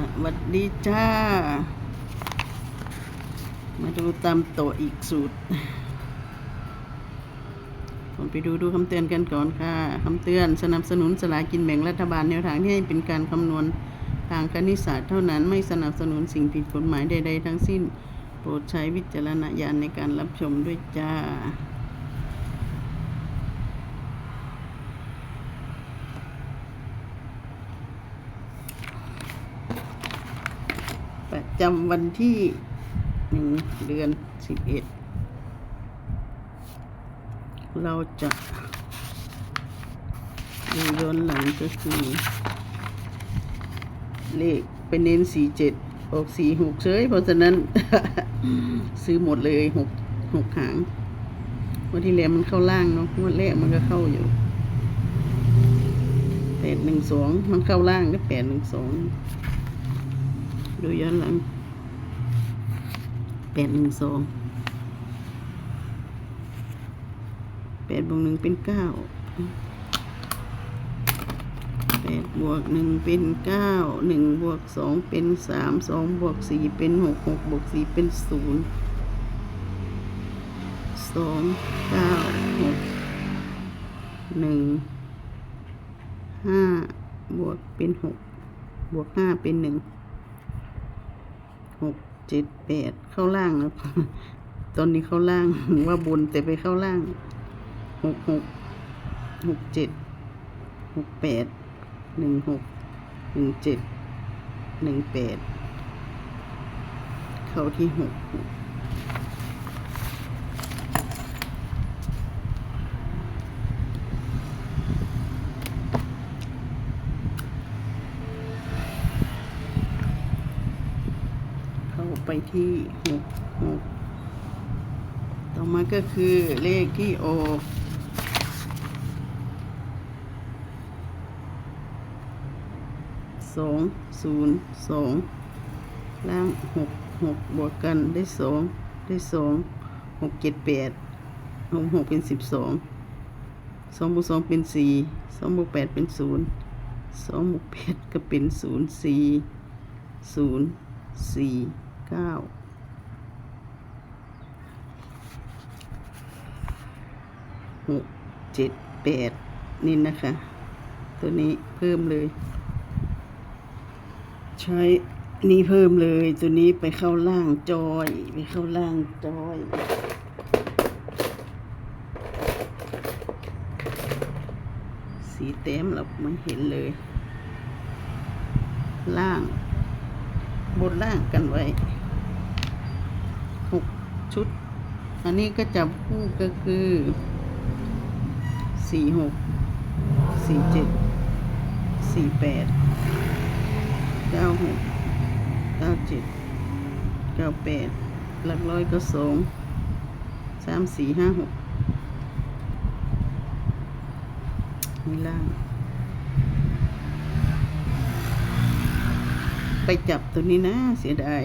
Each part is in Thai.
สวัสดีจ้า มาดูตามโตอีกสูตร ผมไปดูดูคำเตือนกันก่อนค่ะคำเตือนสนับสนุนสลากินแบ่งรัฐบาลแนวทางที่ให้เป็นการคำนวณทางคณิตศาสตร์เท่านั้นไม่สนับสนุนสิ่งผิดกฎหมายใด ๆ ทั้งสิ้น โปรดใช้วิจารณญาณในการรับชมด้วยจ้า ประ จำวันที่หนึ่งเดือนสิบเอ็ดเราจะดูย้อนหลังก็คือ เลขเป็นเน้นสี่เจ็ดออกสี่หกเฉยเพราะฉะนั้น ซื้อหมดเลยหกหกหางวันที่แล้วมันเข้าล่างเนาะวันแรกมันก็เข้าอยู่แปดหนึ่งสองมันเข้าล่างก็แปดหนึ่งสอง ดูย้อนหลังแปดหนึ่งสองแปดบวกหนึ่งเป็นเก้าแปดบวกหนึ่งเป็นเก้าหนึ่งบวกสองเป็นสามสองบวกสี่เป็นหกหกบวกสี่เป็นศูนย์สองเก้าหกหนึ่งห้าบวกเป็นหกบวกห้าเป็นหนึ่ง หกเจ็ดแปดเข้าล่างแล้วตอนนี้เข้าล่างว่าบนแต่ไปเข้าล่างหกหกหกเจ็ดหกแปดหนึ่งหกหนึ่งเจ็ดหนึ่งแปดเข้าที่หกหกา ไปที่หกหกต่อมาก็คือเลขที่ออกสองศูนย์สองล่างหกหกบวกกันได้สองได้สองหกเจ็ดแปดหกหกเป็นสิบสองสองบวกสองเป็นสี่สองบวกแปดเป็นศูนย์สองบวกแปดก็เป็นศูนย์สี่ศูนย์สี่ เก้าหกเจ็ดแปดนี่นะคะ ตัวนี้เพิ่มเลย ใช้นี่เพิ่มเลย ตัวนี้ไปเข้าล่างจอย ไปเข้าล่างจอยสีเต็มเราไม่เห็นเลย ล่าง บนล่างกันไว้ ชุด อันนี้ก็จับคู่ก็คือสี่หกสี่เจ็ดสี่แปดเก้าหกเก้าเจ็ดเก้าแปดหลักร้อยก็สองสามสี่ห้าหกนี่ล่างไปจับตัวนี้นะเสียดาย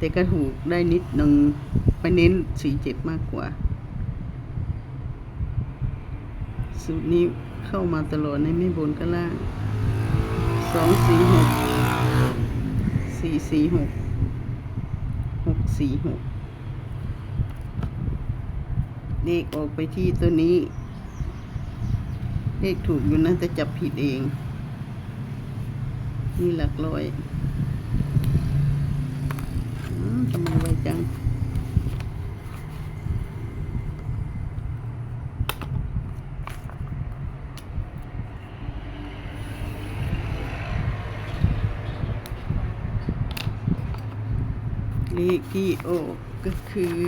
แต่ก็ถูกได้นิดหนึ่งไปเน้นสี่เจ็ดมากกว่า สูตรนี้เข้ามาตลอดในไม่บนก็ล่างสองสี่หกสี่สี่หกหกสี่หกเลขออกไปที่ตัวนี้ เลขถูกอยู่นะแต่จับผิดเอง นี่หลักร้อย ไมไวจังเลขที่อก็คือ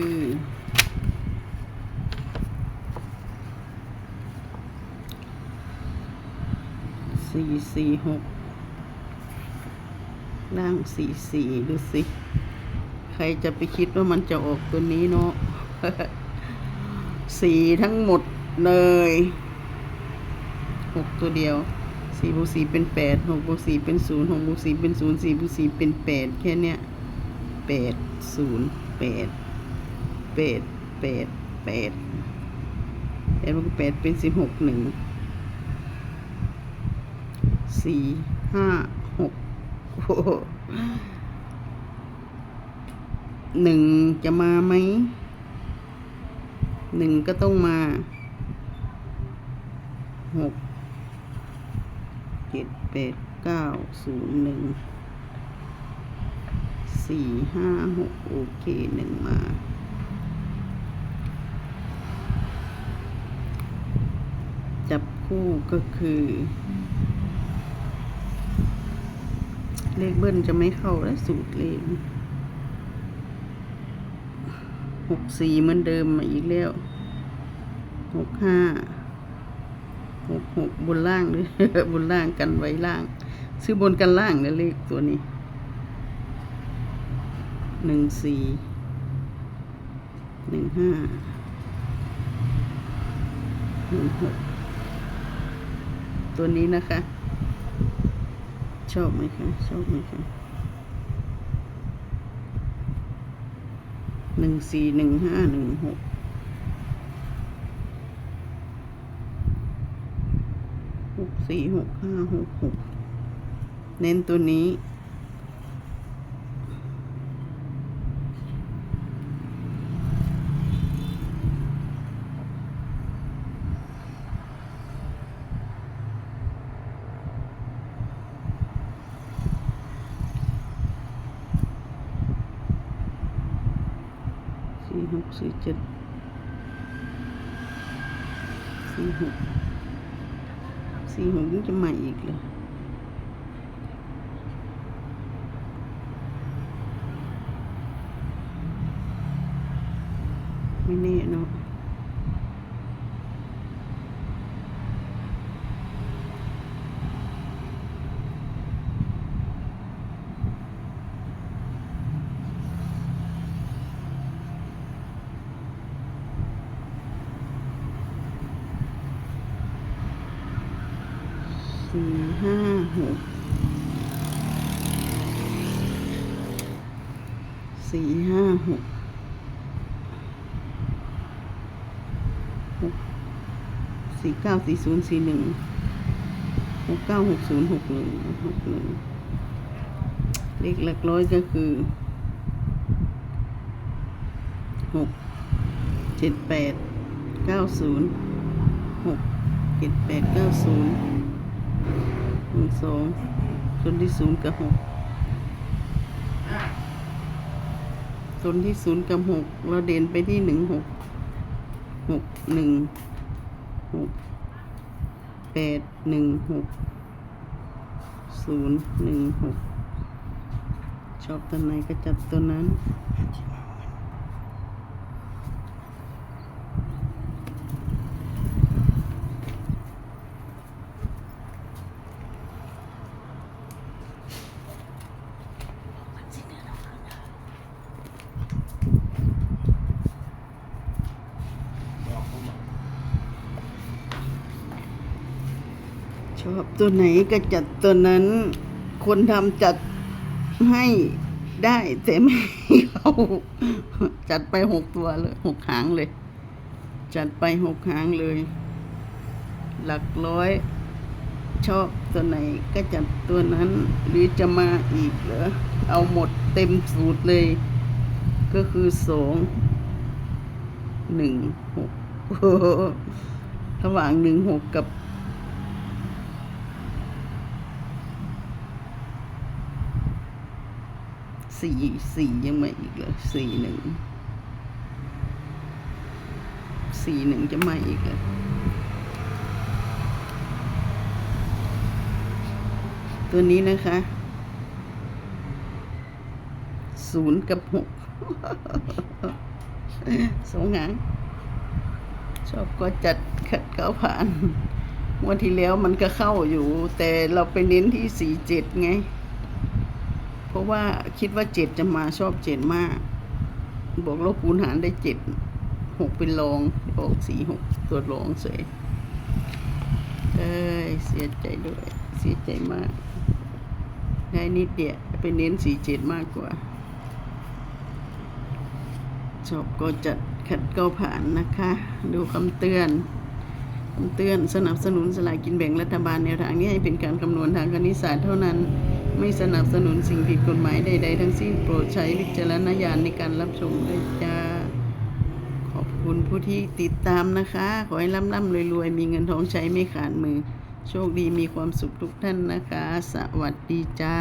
สี่สี่หกล่างสี่สี่ดูสิ รจะไปคิดว่ามันจะออกตัวนี้เนาะสีทั้งหมดเลยหกตัวเดียวสี่บวกสี่เป็นแปดหกบวกสี่เป็นศูนย์หกบวกสี่เป็นศูนย์สี่บวกสี่เป็นแปดแค่เนี้ยแปดศูนย์แปดแปดแปดแปดแปดบวกแปดเป็นสิบหกหนึ่งสี่ห้าหกโห หนึ่งจะมาไหมหนึ่งก็ต้องมาหกเจ็ดแปดเก้าศูนย์หนึ่งสี่ห้าหกโอเคหนึ่งมาจับคู่ก็คือ เลขเบิ้ลจะไม่เข้าแล้วสูตรเลข หกสี่เหมือนเดิมมาอีกแล้วหกห้าหกหกบนล่างเลยบนล่างกันไว้ล่าง ซื้อบนกันล่างนี่ยเลขตัวนี้หนึ่งสี่หนึ่งห้าหนึ่งหกตัวนี้นะคะ ชอบไหมคะ ชอบไหมคะ หนึ่งสี่หนึ่งห้าหนึ่งหกหกสี่หกห้าหกหกเน้นตัวนี้ สี่หกสี่เจ็ดสี่หกสี่หกยังจะมาอีกเลยไม่แน่เนาะ ห้าหกสี่ห้าหกหกสี่เก้าสี่ศูนย์สี่หนึ่งหกเก้าหกศูนย์หกหนึ่งหกหนึ่งเลขหลักร้อยก็คือหกเจ็ดแปดเก้าศูนย์หกเจ็ดแปดเก้าศูนย์ สองส่วนที่ศูนย์กับหกส่วนที่ศูนย์กับหกเราเด่นไปที่หนึ่งหกหกหนึ่งหกแปดหนึ่งหกศูนย์หนึ่งหกชอบตัวไหนก็จัดตัวนั้น ชอบตัวไหนก็จัดตัวนั้น คนทำจัดให้ได้แต่ไม่เขาจัดไปหกตัวเลยหกหางเลย จัดไปหกหางเลย หลักร้อย ชอบตัวไหนก็จัดตัวนั้น หรือจะมาอีกเหรอเอาหมดเต็มสูตรเลย ก็คือสองหนึ่งหกระหว่างหนึ่งหกกับ สี่สี่ยังไม่อีกเลยสี่หนึ่งสี่หนึ่งจะมาอีกเลยตัวนี้นะคะศูนย์กับหกสองหางชอบก็จัดขัดเขาผ่านวันที่แล้วมันก็เข้าอยู่ แต่เราไปเน้นที่สี่เจ็ดไง เพราะว่าคิดว่าเจ็ดจะมาชอบเจ็ดมากบอกลบคูณหารได้เจ็ดหกเป็นรองออกสี่หกตัวรองเสยเอ้ยเสียใจด้วย เสียใจมาก ได้นิดเดียวไปเน้นสี่เจ็ดมากกว่าชอบก็จัดขัดก็ผ่านนะคะ ดูคำเตือนคำเตือนสนับสนุนสลากกินแบ่งรัฐบาลแนวทางนี้ให้เป็นการคำนวณทางคณิตศาสตร์เท่านั้น ไม่สนับสนุนสิ่งผิดกฎหมายใด ๆ ทั้งสิ้นโปรดใช้วิจารณญาณในการรับชมด้วยจ้า ขอบคุณผู้ที่ติดตามนะคะ ขอให้ร่ำๆรวยๆ มีเงินทองใช้ไม่ขาดมือ โชคดีมีความสุขทุกท่านนะคะ สวัสดีจ้า